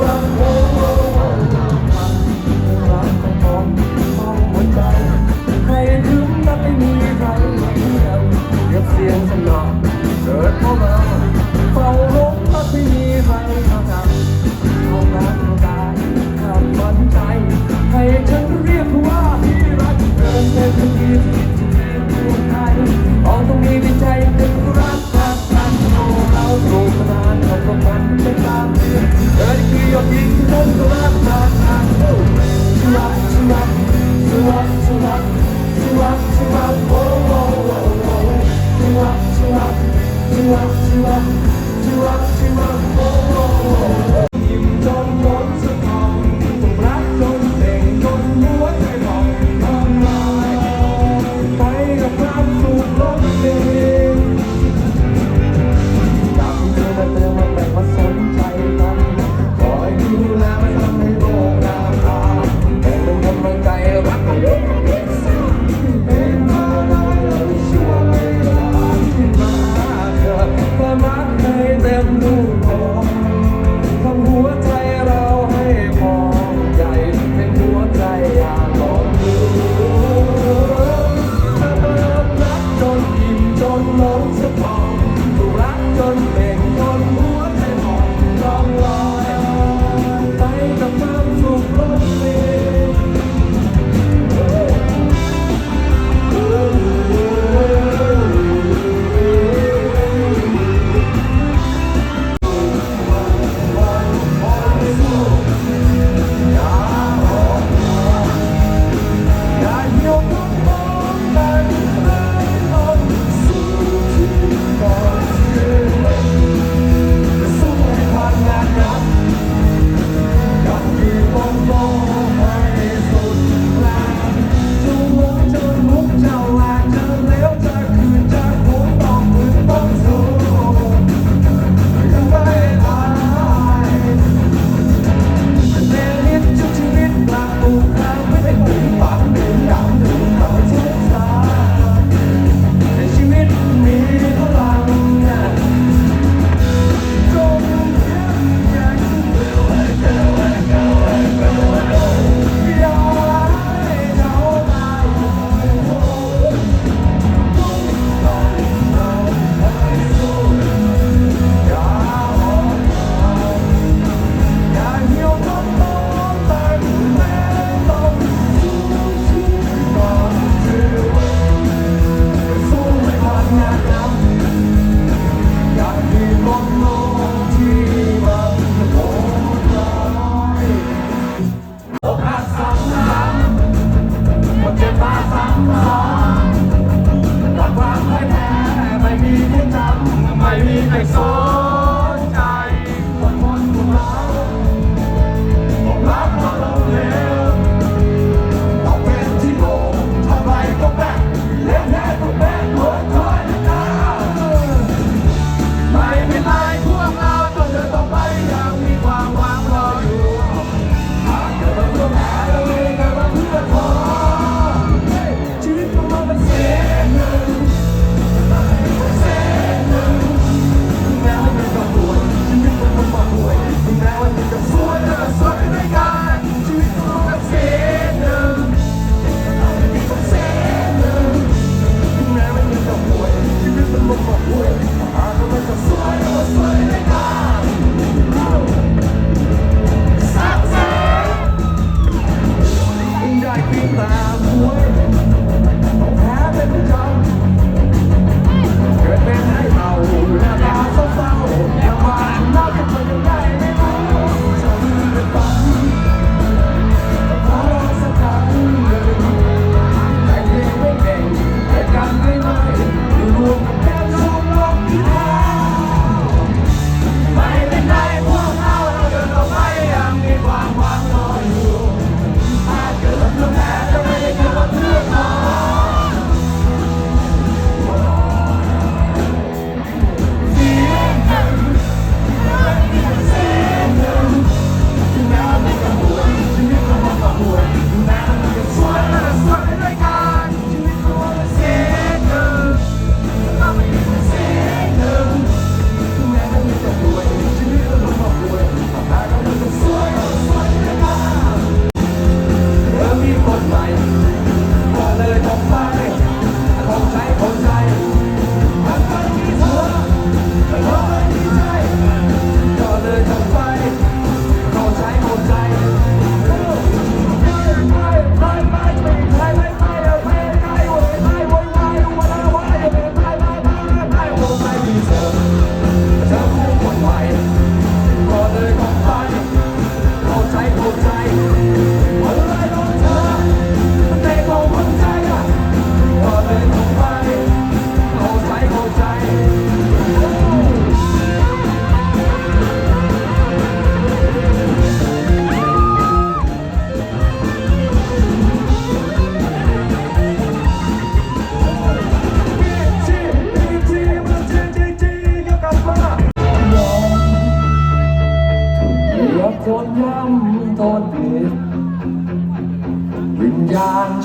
วร์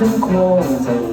ฉันคง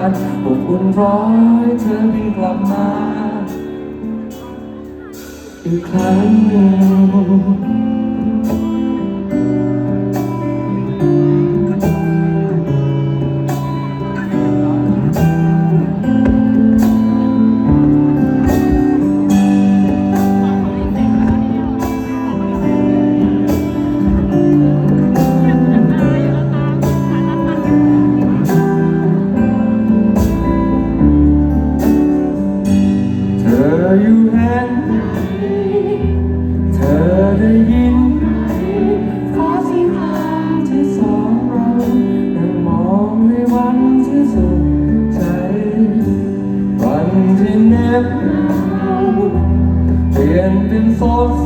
านอบอุ่นร้อใเธอบินกลับมาอีกครั้ง อยู่เห็นเธอได้ยินขอเสียงคำที่สองเรานั่งมองในวันที่สุขใจ วันที่เน็บเปลี่ยนเป็นสด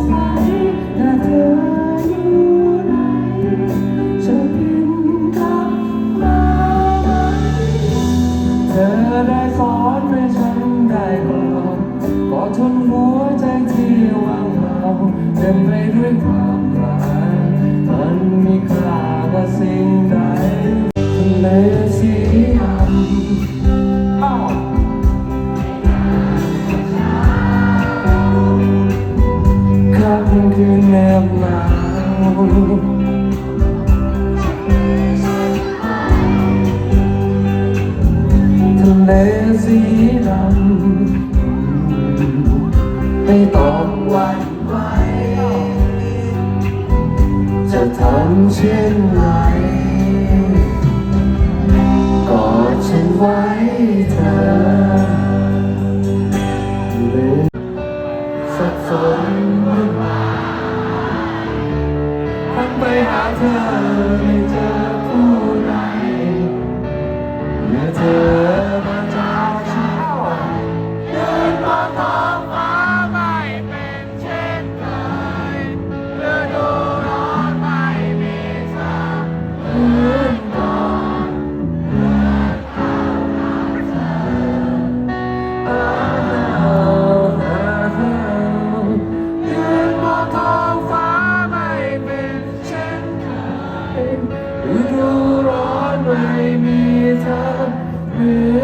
Spirit.